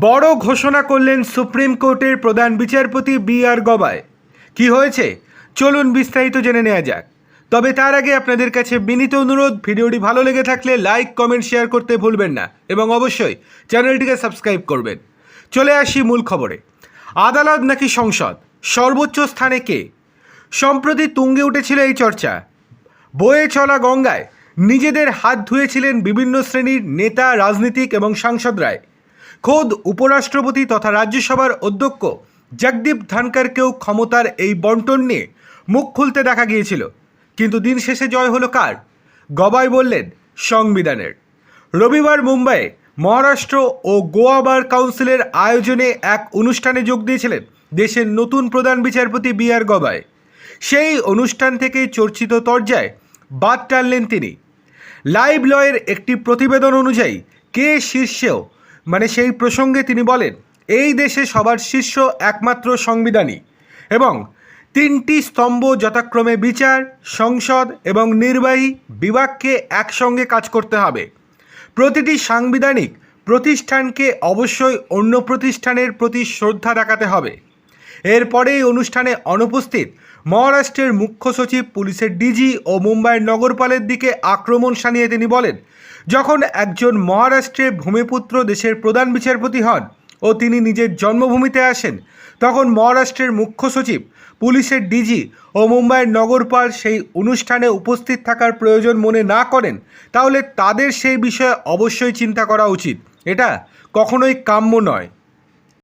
বড় ঘোষণা করলেন সুপ্রিম কোর্টের প্রধান বিচারপতি বি আর গবাই। কি হয়েছে? চলুন বিস্তারিত জেনে নেওয়া যাক। তবে তার আগে আপনাদের কাছে বিনীত অনুরোধ, ভিডিওটি ভালো লেগে থাকলে লাইক, কমেন্ট, শেয়ার করতে ভুলবেন না এবং অবশ্যই চ্যানেলটিকে সাবস্ক্রাইব করবেন। চলে আসি মূল খবরে। আদালত নাকি সংসদ? সর্বোচ্চ স্থানে কে? সম্প্রতি তুঙ্গে উঠেছিল এই চর্চা। বয়ে চলা গঙ্গায় নিজেদের হাত ধুয়েছিলেন বিভিন্ন শ্রেণির নেতা, রাজনীতিক এবং সাংসদরায় খোদ উপরাষ্ট্রপতি তথা রাজ্যসভার অধ্যক্ষ জগদীপ ধনকরকেও ক্ষমতার এই বন্টন নিয়ে মুখ খুলতে দেখা গিয়েছিল। কিন্তু দিন শেষে জয় হলো কার? গবাই বললেন, সংবিধানের। রবিবার মুম্বাইয়ে মহারাষ্ট্র ও গোয়া বার কাউন্সিলের আয়োজনে এক অনুষ্ঠানে যোগ দিয়েছিলেন দেশের নতুন প্রধান বিচারপতি বি আর গবাই। সেই অনুষ্ঠান থেকেই চর্চিত তর্জায় বাদ টানলেন তিনি। লাইভ লয়ের একটি প্রতিবেদন অনুযায়ী কে শীর্ষেও মানে সেই প্রসঙ্গে তিনি বলেন, এই দেশে সবার শীর্ষ একমাত্র সংবিধানই এবং তিনটি স্তম্ভ যথাক্রমে বিচার, সংসদ এবং নির্বাহী বিভাগকে একসঙ্গে কাজ করতে হবে। প্রতিটি সাংবিধানিক প্রতিষ্ঠানকে অবশ্যই অন্য প্রতিষ্ঠানের প্রতি শ্রদ্ধা দেখাতে হবে। এরপরে এই অনুষ্ঠানে অনুপস্থিত মহারাষ্ট্রের মুখ্য সচিব, পুলিশের ডিজি ও মুম্বাইয়ের নগরপালের দিকে আক্রমণ সানিয়ে তিনি বলেন, যখন একজন মহারাষ্ট্রের ভূমিপুত্র দেশের প্রধান বিচারপতি হন ও তিনি নিজের জন্মভূমিতে আসেন, তখন মহারাষ্ট্রের মুখ্য সচিব, পুলিশের ডিজি ও মুম্বাইয়ের নগরপাল সেই অনুষ্ঠানে উপস্থিত থাকার প্রয়োজন মনে না করেন, তাহলে তাদের সেই বিষয়ে অবশ্যই চিন্তা করা উচিত। এটা কখনোই কাম্য নয়।